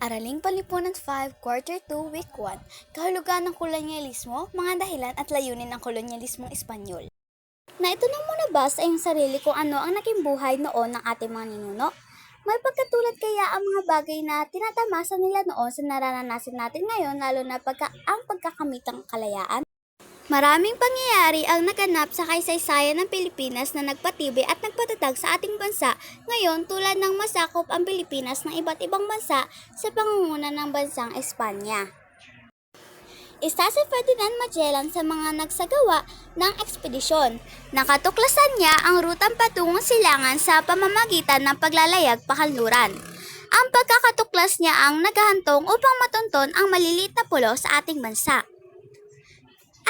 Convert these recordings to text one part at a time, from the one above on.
Araling Palipunan 5, Quarter 2, Week 1, Kahulugan ng kolonyalismo, mga dahilan at layunin ng kolonyalismong Espanyol. Naitanong mo na ba sa iyong sarili kung ano ang naging buhay noon ng ating mga ninuno? May pagkatulad kaya ang mga bagay na tinatamasa nila noon sa nararanasan natin ngayon lalo na pagka ang pagkakamitang kalayaan? Maraming pangyayari ang naganap sa kaysaysayan ng Pilipinas na nagpatibay at nagpatatag sa ating bansa ngayon tulad ng masakop ang Pilipinas ng iba't ibang bansa sa pangunguna ng bansang Espanya. Isa si Ferdinand Magellan sa mga nagsagawa ng ekspedisyon. Nakatuklasan niya ang rutang patungong silangan sa pamamagitan ng paglalayag pakanluran. Ang pagkakatuklas niya ang naghahantong upang matunton ang maliliit na pulo sa ating bansa.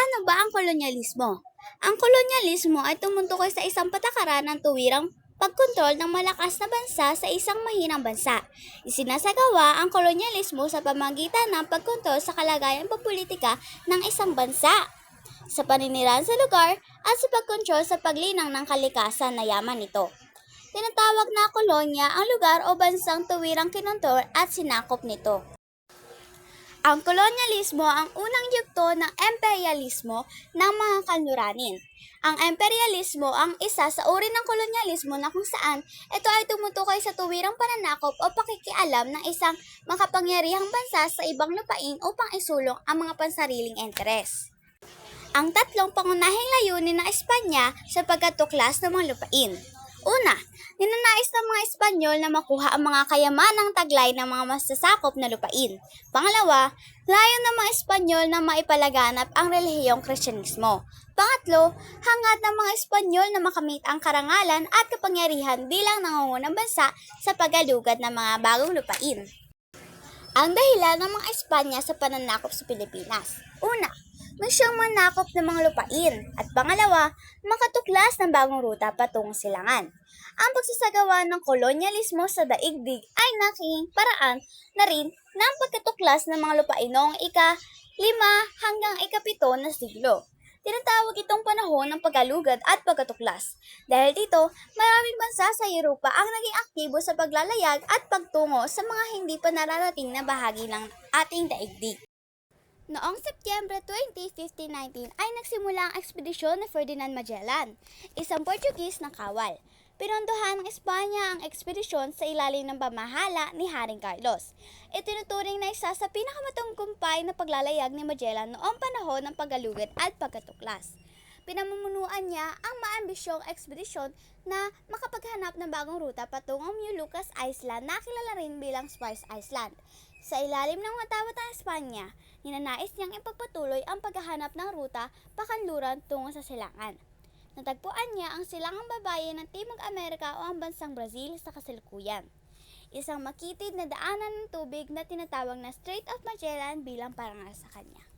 Ano ba ang kolonyalismo? Ang kolonyalismo ay tumutukoy sa isang patakaran ng tuwirang pagkontrol ng malakas na bansa sa isang mahinang bansa. Isinasagawa ang kolonyalismo sa pamagitan ng pagkontrol sa kalagayan politika ng isang bansa, sa paninirahan sa lugar at sa pagkontrol sa paglinang ng kalikasan na yaman nito. Tinatawag na kolonya ang lugar o bansang tuwirang kinontrol at sinakop nito. Ang kolonyalismo ang unang yugto ng imperialismo ng mga kanluranin. Ang imperialismo ang isa sa uri ng kolonyalismo na kung saan ito ay tumutukoy sa tuwirang pananakop o pakikialam ng isang makapangyarihang bansa sa ibang lupain upang isulong ang mga pansariling interes. Ang tatlong pangunahing layunin ng Espanya sa pagkatuklas ng mga lupain. Una, ninanais ng mga Espanyol na makuha ang mga kayamanang taglay ng mga masasakop na lupain. Pangalawa, layon ng mga Espanyol na maipalaganap ang relihiyong Kristyanismo. Pangatlo, hangad ng mga Espanyol na makamit ang karangalan at kapangyarihan bilang nangungunang bansa sa paggalugad ng mga bagong lupain. Ang dahilan ng mga Espanya sa pananakop sa Pilipinas. Una, may siyang manakop ng mga lupain. At pangalawa, makatuklas ng bagong ruta patungong silangan. Ang pagsasagawa ng kolonyalismo sa daigdig ay naging paraan na rin ng pagkatuklas ng mga lupain noong ika-5 hanggang ika-7 na siglo. Tinatawag itong panahon ng pagkalugad at pagkatuklas. Dahil dito, maraming bansa sa Europa ang naging aktibo sa paglalayag at pagtungo sa mga hindi pa nararating na bahagi ng ating daigdig. Noong Setyembre 20, 1519 ay nagsimula ang ekspedisyon ni Ferdinand Magellan, isang Portuguese na kawal. Pinondohan ng Espanya ang ekspedisyon sa ilalim ng pamahala ni Haring Carlos. Itinuturing na isa sa pinakamatungkumpay na paglalayag ni Magellan noong panahon ng paggalugad at pagkatuklas. Pinamumunuan niya ang maambisyong ekspedisyon na makapaghanap ng bagong ruta patungong Moluccas Island na kilala rin bilang Spice Island. Sa ilalim ng matawat ng Espanya, ninanais niyang ipagpatuloy ang paghahanap ng ruta pakanluran tungo sa silangan. Natagpuan niya ang silangang babae ng Timog Amerika o ang bansang Brazil sa kasalukuyan. Isang makitid na daanan ng tubig na tinatawag na Strait of Magellan bilang parangal sa kanya.